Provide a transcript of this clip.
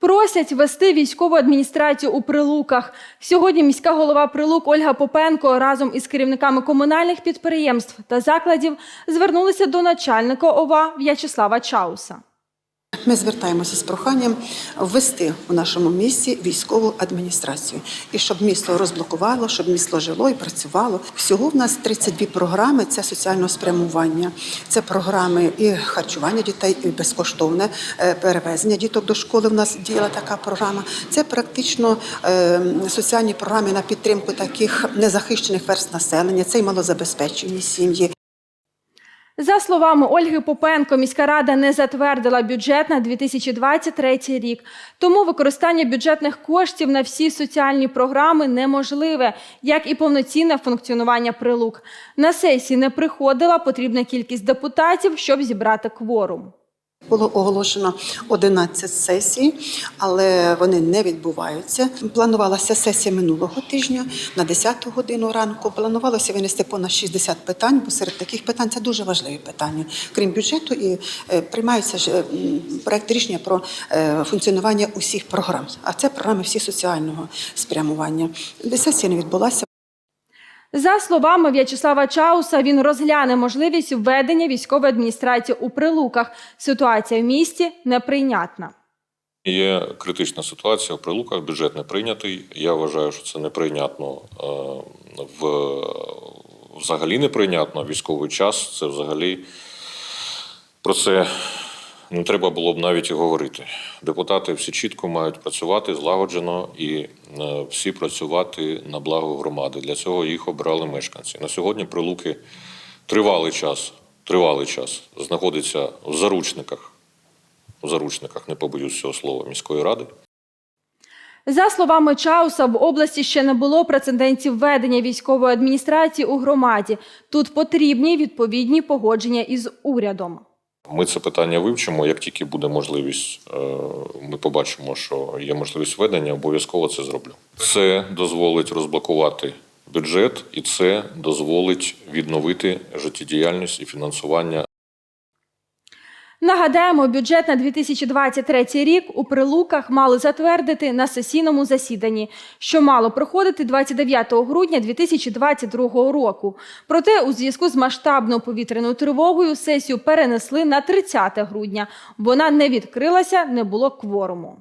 Просять вести військову адміністрацію у Прилуках. Сьогодні міська голова Прилук Ольга Попенко разом із керівниками комунальних підприємств та закладів звернулися до начальника ОВА В'ячеслава Чауса. Ми звертаємося з проханням ввести у нашому місті військову адміністрацію і щоб місто розблокувало, щоб місто жило і працювало. Всього в нас 32 програми. Це соціального спрямування, це програми і харчування дітей, і безкоштовне е, перевезення діток до школи. В нас діяла така програма. Це практично е, соціальні програми на підтримку таких незахищених верст населення. Це й малозабезпечені сім'ї. За словами Ольги Попенко, міська рада не затвердила бюджет на 2023 рік. Тому використання бюджетних коштів на всі соціальні програми неможливе, як і повноцінне функціонування прилук. На сесії не приходила потрібна кількість депутатів, щоб зібрати кворум. Було оголошено 11 сесій, але вони не відбуваються. Планувалася сесія минулого тижня на 10 годину ранку. Планувалося винести понад 60 питань, бо серед таких питань це дуже важливі питання, крім бюджету, і е, приймаються ж проект рішення про е, функціонування усіх програм. А це програми всі соціального спрямування. Сесія не відбулася. За словами В'ячеслава Чауса, він розгляне можливість введення військової адміністрації у прилуках. Ситуація в місті неприйнятна. Є критична ситуація в прилуках, бюджет не прийнятий. Я вважаю, що це неприйнятно е, в взагалі неприйнятно. Військовий час це взагалі про це не треба було б навіть і говорити. Депутати всі чітко мають працювати злагоджено і е, всі працювати на благо громади. Для цього їх обирали мешканці. На сьогодні прилуки тривалий час, тривалий час знаходиться в заручниках в заручниках, не побоюсь цього слова, міської ради. За словами Чауса, в області ще не було прецедентів введення військової адміністрації у громаді. Тут потрібні відповідні погодження із урядом. Ми це питання вивчимо. Як тільки буде можливість, е, ми побачимо, що є можливість введення, обов'язково це зроблю. Це дозволить розблокувати бюджет, і це дозволить відновити життєдіяльність і фінансування Нагадаємо, бюджет на 2023 рік у Прилуках мали затвердити на сесійному засіданні, що мало проходити 29 грудня 2022 року. Проте, у зв'язку з масштабною повітряною тривогою сесію перенесли на 30 грудня. Вона не відкрилася, не було кворуму.